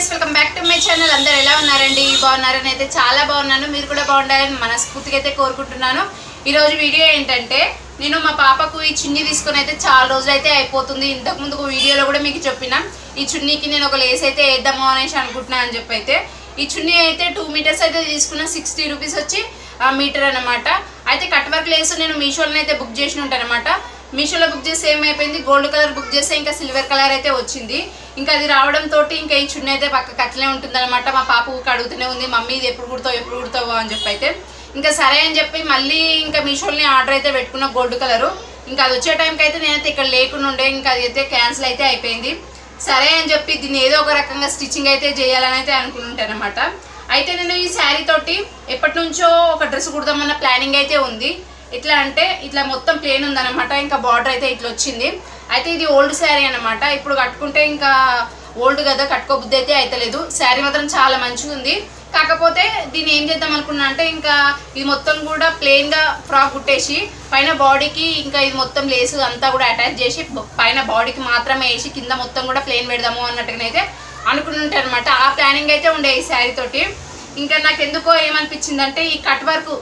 Friends welcome back to my channel. అందరు ఎలా ఉన్నారండి? బాగున్నారని అయితే చాలా బాగున్నాను. మీరు కూడా బాగుండాలని మనస్ఫూర్తిగా అయితే కోరుకుంటున్నాను. ఈరోజు వీడియో ఏంటంటే నేను మా పాపకు ఈ చున్నీ తీసుకుని అయితే చాలా రోజులు అయితే అయిపోతుంది. ఇంతకు ముందు ఒక వీడియోలో కూడా మీకు చెప్పిన ఈ చున్నీకి నేను ఒక లేస్ అయితే వేద్దాము అనేసి అనుకుంటున్నాను అని చెప్పి అయితే ఈ చున్నీ అయితే టూ మీటర్స్ అయితే తీసుకున్న సిక్స్టీ రూపీస్ వచ్చి ఆ మీటర్ అనమాట అయితే కట్ వర్క్ లేస్ నేను మీషోలో అయితే బుక్ చేసి ఉంటాను అనమాట మీషోలో బుక్ చేస్తే ఏమైపోయింది? గోల్డ్ కలర్ బుక్ చేస్తే ఇంకా సిల్వర్ కలర్ అయితే వచ్చింది. ఇంకా అది రావడం తోటి ఇంకా ఈ చున్నీ అయితే పక్క అట్లనే ఉంటుందన్నమాట. మా పాప ఊరికి అడుగుతూనే ఉంది మమ్మీ ఇది ఎప్పుడు కుడతావు ఎప్పుడు కుడతావు? అని చెప్పి అయితే ఇంకా సరే అని చెప్పి మళ్ళీ ఇంకా మీషోలోనే ఆర్డర్ అయితే పెట్టుకున్న గోల్డ్ కలరు. ఇంకా అది వచ్చే టైంకి అయితే నేనైతే ఇక్కడ లేకుండా ఉండే ఇంకా అది అయితే క్యాన్సిల్ అయితే అయిపోయింది. సరే అని చెప్పి దీన్ని ఏదో ఒక రకంగా స్టిచ్చింగ్ అయితే చేయాలని అయితే అనుకుంటాను అనమాట అయితే నేను ఈ శారీ తోటి ఎప్పటి నుంచో ఒక డ్రెస్ కుడదామన్న ప్లానింగ్ అయితే ఉంది. ఎట్లా అంటే ఇట్లా మొత్తం ప్లేన్ ఉందన్నమాట. ఇంకా బార్డర్ అయితే ఇట్లా వచ్చింది. అయితే ఇది ఓల్డ్ శారీ అనమాట ఇప్పుడు కట్టుకుంటే ఇంకా ఓల్డ్ కదా కట్టుకోబుద్ధి అయితే అయితలేదు. శారీ మాత్రం చాలా మంచిగా ఉంది. కాకపోతే దీన్ని ఏం చేద్దాం అనుకున్నా అంటే ఇంకా ఇది మొత్తం కూడా ప్లెయిన్గా ఫ్రాక్ కుట్టేసి పైన బాడీకి ఇంకా ఇది మొత్తం లేసు అంతా కూడా అటాచ్ చేసి పైన బాడీకి మాత్రమే వేసి కింద మొత్తం కూడా ప్లెయిన్ పెడదాము అన్నట్టుగానైతే అనుకుంటుంటే అనమాట ఆ ప్లానింగ్ అయితే ఉండే ఈ శారీ తోటి. ఇంకా నాకు ఎందుకో ఏమనిపించిందంటే ఈ కట్ వర్క్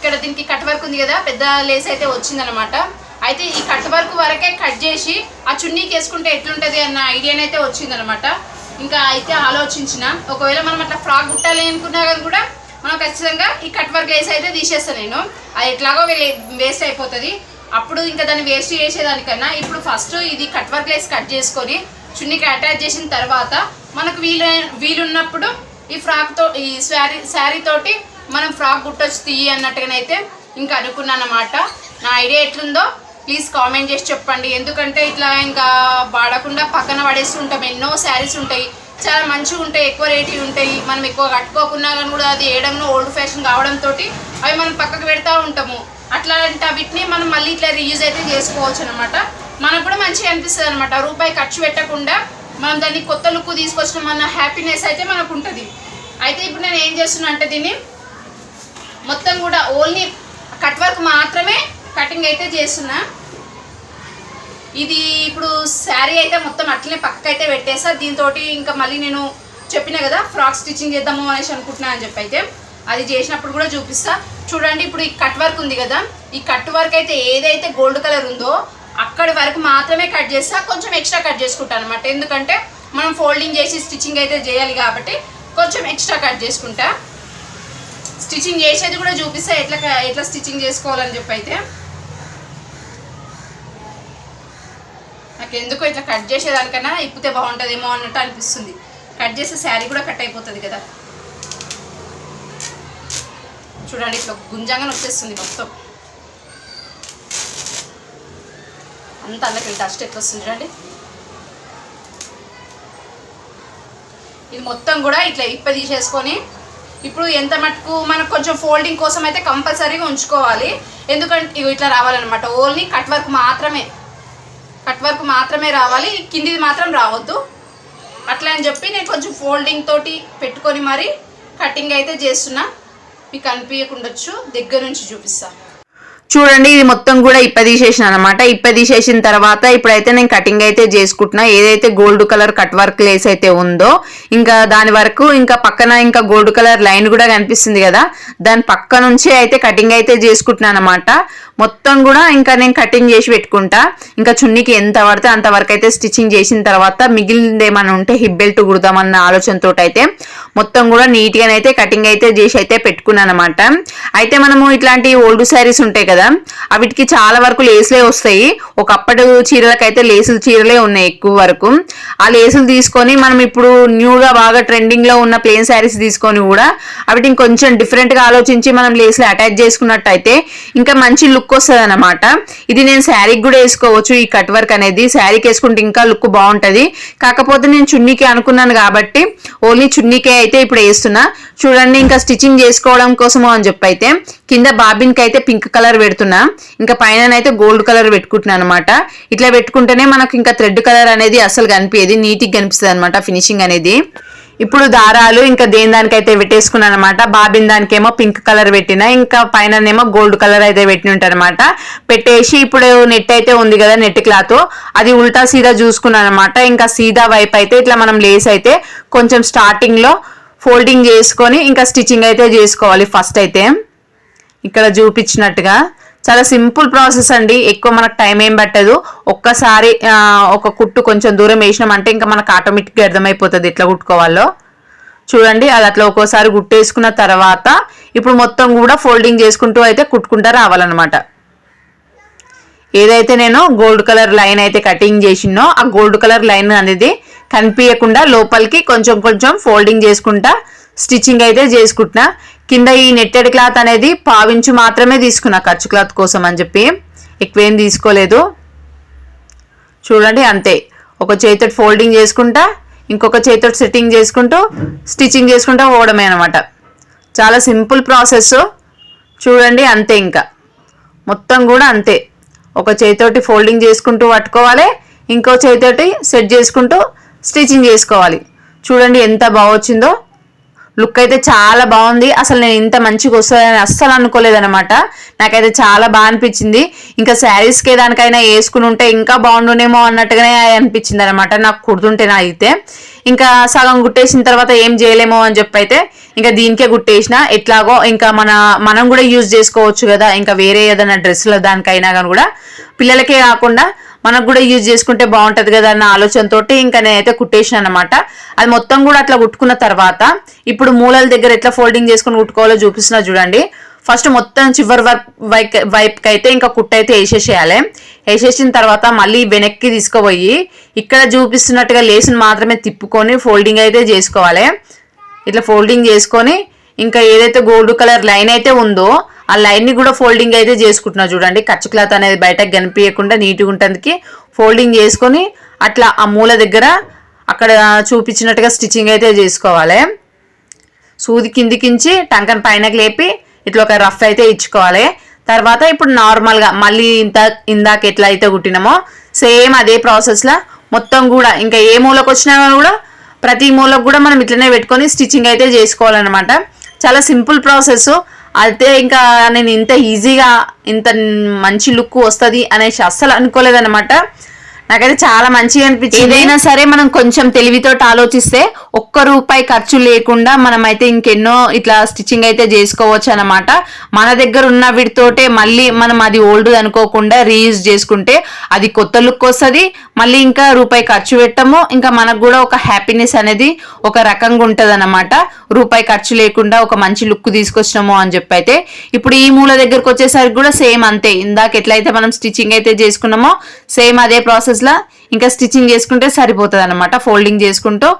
ఇక్కడ దీనికి కట్ వర్క్ ఉంది కదా పెద్ద లేస్ అయితే వచ్చిందనమాట అయితే ఈ కట్ వర్క్ వరకే కట్ చేసి ఆ చున్నీకి వేసుకుంటే ఎట్లుంటుంది అన్న ఐడియానైతే వచ్చిందనమాట ఇంకా అయితే ఆలోచించిన ఒకవేళ మనం అట్లా ఫ్రాక్ కుట్టాలి అనుకున్నా కానీ కూడా మనం ఖచ్చితంగా ఈ కట్ వర్క్ లేస్ అయితే తీసేస్తాను నేను. అది ఎట్లాగో వేస్ట్ అయిపోతుంది. అప్పుడు ఇంకా దాన్ని వేస్ట్ చేసేదానికన్నా ఇప్పుడు ఫస్ట్ ఇది కట్ వర్క్ లేస్ కట్ చేసుకొని చున్నీకి అటాచ్ చేసిన తర్వాత మనకు వీలు వీలున్నప్పుడు ఈ ఫ్రాక్తో ఈ శారీ శారీ తోటి మనం ఫ్రాక్ కుట్టొచ్చు తీయి అన్నట్టుగానైతే ఇంకా అనుకున్నాను అనమాట నా ఐడియా ఎట్లుందో ప్లీజ్ కామెంట్ చేసి చెప్పండి. ఎందుకంటే ఇట్లా ఇంకా వాడకుండా పక్కన పడేస్తుంటాం ఎన్నో శారీస్ ఉంటాయి. చాలా మంచిగా ఉంటాయి. ఎక్కువ రేటు ఉంటాయి. మనం ఎక్కువ కట్టుకోకున్నా కానీ కూడా అది వేయడంలో ఓల్డ్ ఫ్యాషన్ కావడంతో అవి మనం పక్కకు పెడతా ఉంటాము. అట్లాంటి వీటిని మనం మళ్ళీ ఇట్లా రీయూజ్ అయితే చేసుకోవచ్చు అనమాట మనకు కూడా మంచిగా అనిపిస్తుంది అనమాట రూపాయి ఖర్చు పెట్టకుండా మనం దాన్ని కొత్త లుక్ తీసుకొచ్చిన మన హ్యాపీనెస్ అయితే మనకు ఉంటుంది. అయితే ఇప్పుడు నేను ఏం చేస్తున్నా అంటే దీన్ని మొత్తం కూడా ఓన్లీ కట్ వర్క్ మాత్రమే కటింగ్ అయితే చేస్తున్నా. ఇది ఇప్పుడు శారీ అయితే మొత్తం అట్లనే పక్కకైతే పెట్టేసా. దీంతో ఇంకా మళ్ళీ నేను చెప్పిన కదా ఫ్రాక్ స్టిచ్చింగ్ చేద్దాము అనేసి అనుకుంటున్నాను అని చెప్పి అయితే అది చేసినప్పుడు కూడా చూపిస్తా. చూడండి ఇప్పుడు ఈ కట్ వర్క్ ఉంది కదా ఈ కట్ వర్క్ అయితే ఏదైతే గోల్డ్ కలర్ ఉందో అక్కడి వరకు మాత్రమే కట్ చేస్తా. కొంచెం ఎక్స్ట్రా కట్ చేసుకుంటాను అనమాట ఎందుకంటే మనం ఫోల్డింగ్ చేసి స్టిచ్చింగ్ అయితే చేయాలి కాబట్టి కొంచెం ఎక్స్ట్రా కట్ చేసుకుంటా. స్టిచ్చింగ్ చేసేది కూడా చూపిస్తా ఎట్లా ఎట్లా స్టిచ్చింగ్ చేసుకోవాలని చెప్పి అయితే నాకు ఎందుకో ఇట్లా కట్ చేసేదానికన్నా ఇప్పితే బాగుంటుందేమో అన్నట్టు అనిపిస్తుంది. కట్ చేసే శారీ కూడా కట్ అయిపోతుంది కదా. చూడండి ఇట్లా గుంజంగా వచ్చేస్తుంది మొత్తం. అంత అందులో డస్ట్ ఎట్లా వస్తుంది చూడండి. ఇది మొత్తం కూడా ఇట్లా ఇప్ప తీసేసుకొని ఇప్పుడు ఎంత మటుకు మనకు కొంచెం ఫోల్డింగ్ కోసం అయితే కంపల్సరీగా ఉంచుకోవాలి. ఎందుకంటే ఇవి ఇట్లా రావాలన్నమాట. ఓన్లీ కట్ వర్క్ మాత్రమే. కట్ వర్క్ మాత్రమే రావాలి. కిందిది మాత్రం రావద్దు. అట్లా అని చెప్పి నేను కొంచెం ఫోల్డింగ్ తోటి పెట్టుకొని మరి కటింగ్ అయితే చేస్తున్నా. మీకు అనిపించకుండొచ్చు దగ్గర నుంచి చూపిస్తాను చూడండి ఇది మొత్తం కూడా ఇప్ప తీసేసిన అనమాట ఇప్ప తీసేసిన తర్వాత ఇప్పుడైతే నేను కటింగ్ అయితే చేసుకుంటున్నా. ఏదైతే gold colour cut work lace అయితే ఉందో ఇంకా దాని వరకు ఇంకా పక్కన ఇంకా గోల్డ్ కలర్ లైన్ కూడా కనిపిస్తుంది కదా. దాని పక్క నుంచి అయితే కటింగ్ అయితే చేసుకుంటున్నాను అనమాట మొత్తం కూడా ఇంకా నేను కటింగ్ చేసి పెట్టుకుంటా. ఇంకా చున్నీకి ఎంత పడితే అంతవరకు అయితే స్టిచ్చింగ్ చేసిన తర్వాత మిగిలింది ఏమైనా ఉంటే హిప్ బెల్ట్ కుడదామన్న ఆలోచనతో అయితే మొత్తం కూడా నీట్గానైతే కటింగ్ అయితే చేసి అయితే పెట్టుకున్నాను అనమాట అయితే మనము ఇట్లాంటి ఓల్డ్ శారీస్ ఉంటాయి కదా అవిటికి చాలా వరకు లేసులే వస్తాయి. ఒకప్పటి చీరలకైతే లేసులు చీరలే ఉన్నాయి ఎక్కువ వరకు. ఆ లేసులు తీసుకొని మనం ఇప్పుడు న్యూగా బాగా ట్రెండింగ్లో ఉన్న ప్లేన్ శారీస్ తీసుకొని కూడా అవిటిని కొంచెం డిఫరెంట్గా ఆలోచించి మనం లేసులు అటాచ్ చేసుకున్నట్టయితే ఇంకా మంచి లుక్ వస్తుంది అనమాట ఇది నేను శారీకి కూడా వేసుకోవచ్చు ఈ కట్ వర్క్ అనేది. శారీకి వేసుకుంటే ఇంకా లుక్ బాగుంటుంది. కాకపోతే నేను చున్నీకి అనుకున్నాను కాబట్టి ఓన్లీ చున్నీకే అయితే ఇప్పుడు వేస్తున్నా. చూడండి ఇంకా స్టిచ్చింగ్ చేసుకోవడం కోసమో అని చెప్పైతే కింద బాబిన్కి అయితే పింక్ కలర్ పెడుతున్నా. ఇంకా పైన అయితే గోల్డ్ కలర్ పెట్టుకుంటున్నాను అనమాట ఇట్లా పెట్టుకుంటేనే మనకు ఇంకా థ్రెడ్ కలర్ అనేది అసలు కనిపించేది నీట్గా కనిపిస్తుంది అనమాట ఫినిషింగ్ అనేది. ఇప్పుడు దారాలు ఇంకా దేని దానికైతే పెట్టేసుకున్నాను అనమాట బాబిన్ దానికేమో పింక్ కలర్ పెట్టిన ఇంకా పైననేమో గోల్డ్ కలర్ అయితే పెట్టిన అనమాట పెట్టేసి ఇప్పుడు నెట్ అయితే ఉంది కదా నెట్ క్లాత్. అది ఉల్టా సీదా చూసుకున్నాను అనమాట ఇంకా సీదా వైపు అయితే ఇట్లా మనం లేస్ అయితే కొంచెం స్టార్టింగ్లో ఫోల్డింగ్ చేసుకొని ఇంకా స్టిచ్చింగ్ అయితే చేసుకోవాలి ఫస్ట్ అయితే. ఇక్కడ చూపించినట్టుగా. చాలా సింపుల్ ప్రాసెస్ అండి. ఎక్కువ మనకు టైం ఏం పట్టదు. ఒక్కసారి ఒక కుట్టు కొంచెం దూరం వేసినామంటే ఇంకా మనకు ఆటోమేటిక్గా అర్థమైపోతుంది ఎట్లా కుట్టుకోవాలో. చూడండి అది అట్లా ఒక్కోసారి గుట్టేసుకున్న తర్వాత ఇప్పుడు మొత్తం కూడా ఫోల్డింగ్ చేసుకుంటూ అయితే కుట్టుకుంటూ రావాలన్నమాట. ఏదైతే నేను గోల్డ్ కలర్ లైన్ అయితే కటింగ్ చేసినో ఆ గోల్డ్ కలర్ లైన్ అనేది కనిపించకుండా లోపలికి కొంచెం కొంచెం ఫోల్డింగ్ చేసుకుంటా స్టిచ్చింగ్ అయితే చేసుకుంటున్నా. కింద ఈ నెట్టెడ్ క్లాత్ అనేది పావించు మాత్రమే తీసుకున్నా ఖర్చు క్లాత్ కోసం అని చెప్పి ఎక్కువేం తీసుకోలేదు. చూడండి అంతే. ఒక చేతితో ఫోల్డింగ్ చేసుకుంటా ఇంకొక చేతితో సెట్టింగ్ చేసుకుంటూ స్టిచ్చింగ్ చేసుకుంటూ పోవడమే అనమాట చాలా సింపుల్ ప్రాసెస్. చూడండి అంతే ఇంకా. మొత్తం కూడా అంతే. ఒక చేతితోటి ఫోల్డింగ్ చేసుకుంటూ పట్టుకోవాలి ఇంకో చేతితోటి సెట్ చేసుకుంటూ స్టిచ్చింగ్ చేసుకోవాలి. చూడండి ఎంత బాగా వచ్చిందో లుక్ అయితే చాలా బాగుంది. అసలు నేను ఇంత మంచిగా వస్తుందని అస్సలు అనుకోలేదన్నమాట. నాకైతే చాలా బాగా అనిపించింది. ఇంకా శారీస్కే దానికైనా వేసుకుని ఉంటే ఇంకా బాగుండునేమో అన్నట్టుగానే అనిపించింది అనమాట నాకు కుడుతుంటేనే అయితే ఇంకా సగం గుట్టేసిన తర్వాత ఏం చేయలేమో అని చెప్పి అయితే ఇంకా దీనికే గుట్టేసిన ఎట్లాగో ఇంకా మన మనం కూడా యూజ్ చేసుకోవచ్చు కదా. ఇంకా వేరే ఏదైనా డ్రెస్సుల దానికైనా కానీ కూడా. పిల్లలకే కాకుండా మనకు కూడా యూజ్ చేసుకుంటే బాగుంటది కదా అన్న ఆలోచనతోటి ఇంకా నేనైతే కుట్టేసిన అనమాట అది మొత్తం కూడా అట్లా కుట్టుకున్న తర్వాత ఇప్పుడు మూలల దగ్గర ఎట్లా ఫోల్డింగ్ చేసుకుని కుట్టుకోవాలో చూపిస్తున్నా చూడండి. ఫస్ట్ మొత్తం చివరి వర్క్ వైక్ వైపుకి అయితే ఇంకా కుట్టు అయితే వేసేసేయాలి. వేసేసిన తర్వాత మళ్ళీ వెనక్కి తీసుకుపోయి ఇక్కడ చూపిస్తున్నట్టుగా లేసుని మాత్రమే తిప్పుకొని ఫోల్డింగ్ అయితే చేసుకోవాలి. ఇట్లా ఫోల్డింగ్ చేసుకొని ఇంకా ఏదైతే గోల్డ్ కలర్ లైన్ అయితే ఉందో ఆ లైన్ని కూడా ఫోల్డింగ్ అయితే చేసుకుంటున్నా చూడండి. ఖర్చు క్లాత్ అనేది బయటకు కనిపించకుండా నీట్గా ఉంటుంది ఫోల్డింగ్ చేసుకొని అట్లా ఆ మూల దగ్గర అక్కడ చూపించినట్టుగా స్టిచ్చింగ్ అయితే చేసుకోవాలి. సూది కిందికించి టంకన్ పైనకి లేపి ఇట్లా ఒక రఫ్ అయితే ఇచ్చుకోవాలి. తర్వాత ఇప్పుడు నార్మల్గా మళ్ళీ ఇంత ఇందాక ఎట్లా అయితే కుట్టినామో సేమ్ అదే ప్రాసెస్లో మొత్తం కూడా ఇంకా ఏ మూలకు వచ్చినా కూడా ప్రతి మూలకు కూడా మనం ఇట్లనే పెట్టుకొని స్టిచ్చింగ్ అయితే చేసుకోవాలన్నమాట. చాలా సింపుల్ ప్రాసెస్. అయితే ఇంకా నేను ఇంత ఈజీగా ఇంత మంచి లుక్ వస్తుంది అనేసి అస్సలు అనుకోలేదన్నమాట. నాకైతే చాలా మంచిగా అనిపించింది. ఏదైనా సరే మనం కొంచెం తెలివితో ఆలోచిస్తే ఒక్క రూపాయి ఖర్చు లేకుండా మనం అయితే ఇంకెన్నో ఇట్లా స్టిచ్చింగ్ అయితే చేసుకోవచ్చు అనమాట మన దగ్గర ఉన్న వీటితోటే మళ్ళీ మనం అది ఓల్డ్ అనుకోకుండా రీయూజ్ చేసుకుంటే అది కొత్త లుక్ వస్తుంది. మళ్ళీ ఇంకా రూపాయి ఖర్చు పెట్టము. ఇంకా మనకు కూడా ఒక హ్యాపీనెస్ అనేది ఒక రకంగా ఉంటది అనమాట రూపాయి ఖర్చు లేకుండా ఒక మంచి లుక్ తీసుకొచ్చినాము అని చెప్పి అయితే ఇప్పుడు ఈ మూల దగ్గరకు వచ్చేసరికి కూడా సేమ్ అంతే. ఇందాక ఎట్లయితే మనం స్టిచ్చింగ్ అయితే చేసుకున్నామో సేమ్ అదే ప్రాసెస్ లా ఇంకా స్టిచ్చింగ్ చేసుకుంటే సరిపోతుంది అనమాట ఫోల్డింగ్ చేసుకుంటూ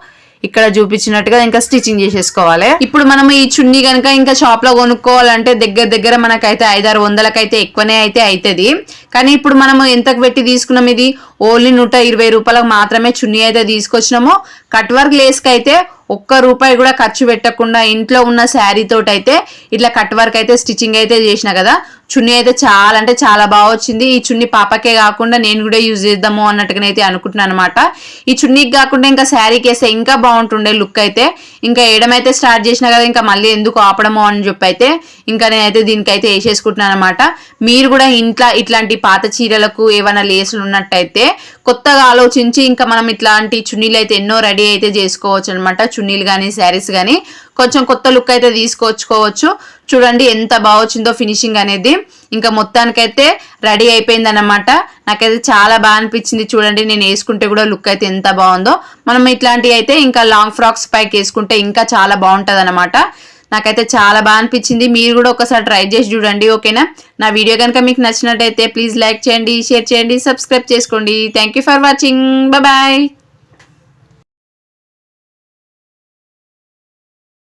ఇక్కడ చూపించినట్టుగా ఇంకా స్టిచ్చింగ్ చేసేసుకోవాలి. ఇప్పుడు మనం ఈ చున్నీ కనుక ఇంకా షాప్లో కొనుక్కోవాలంటే దగ్గర దగ్గర మనకైతే ఐదారు వందలకైతే ఎక్కువనే అయితే అవుతుంది కానీ ఇప్పుడు మనము ఎంతకు పెట్టి తీసుకున్నాం ఇది? ఓన్లీ నూట ఇరవై రూపాయలకు మాత్రమే చున్నీ అయితే తీసుకొచ్చినాము. కట్ వర్క్ లేస్కి అయితే ఒక్క రూపాయి కూడా ఖర్చు పెట్టకుండా ఇంట్లో ఉన్న శారీ తోటి అయితే ఇట్లా కట్ వర్క్ అయితే స్టిచ్చింగ్ అయితే చేసిన కదా చున్నీ అయితే చాలా అంటే చాలా బాగా వచ్చింది. ఈ చున్నీ పాపకే కాకుండా నేను కూడా యూజ్ చేద్దాము అన్నట్టుగానైతే అనుకుంటున్నాను అనమాట ఈ చున్నీకి కాకుండా ఇంకా శారీకి వేస్తే ఇంకా బాగుంటుండే లుక్ అయితే. ఇంకా వేయడమైతే స్టార్ట్ చేసిన కదా ఇంకా మళ్ళీ ఎందుకు ఆపడము అని చెప్పి అయితే ఇంకా నేనైతే దీనికైతే వేసేసుకుంటున్నాను అనమాట మీరు కూడా ఇంట్లో ఇట్లాంటి పాత చీరలకు ఏమైనా లేసులు ఉన్నట్టయితే కొత్తగా ఆలోచించి ఇంకా మనం ఇట్లాంటి చున్నీలు అయితే ఎన్నో రెడీ అయితే చేసుకోవచ్చు అనమాట చున్నీలు కానీ శారీస్ కానీ కొంచెం కొత్త లుక్ అయితే తీసుకొచ్చుకోవచ్చు. చూడండి ఎంత బాగా వచ్చిందో ఫినిషింగ్ అనేది. ఇంకా మొత్తానికైతే రెడీ అయిపోయింది అనమాట నాకైతే చాలా బాగా అనిపించింది చూడండి. నేను వేసుకుంటే కూడా లుక్ అయితే ఎంత బాగుందో. మనం ఇట్లాంటివి అయితే ఇంకా లాంగ్ ఫ్రాక్స్ పైకి వేసుకుంటే ఇంకా చాలా బాగుంటుంది అనమాట నాకైతే చాలా బాగా అనిపించింది. మీరు కూడా ఒకసారి ట్రై చేసి చూడండి ఓకేనా? నా వీడియో కనుక మీకు నచ్చినట్టయితే ప్లీజ్ లైక్ చేయండి షేర్ చేయండి సబ్స్క్రైబ్ చేసుకోండి. Thank you for watching bye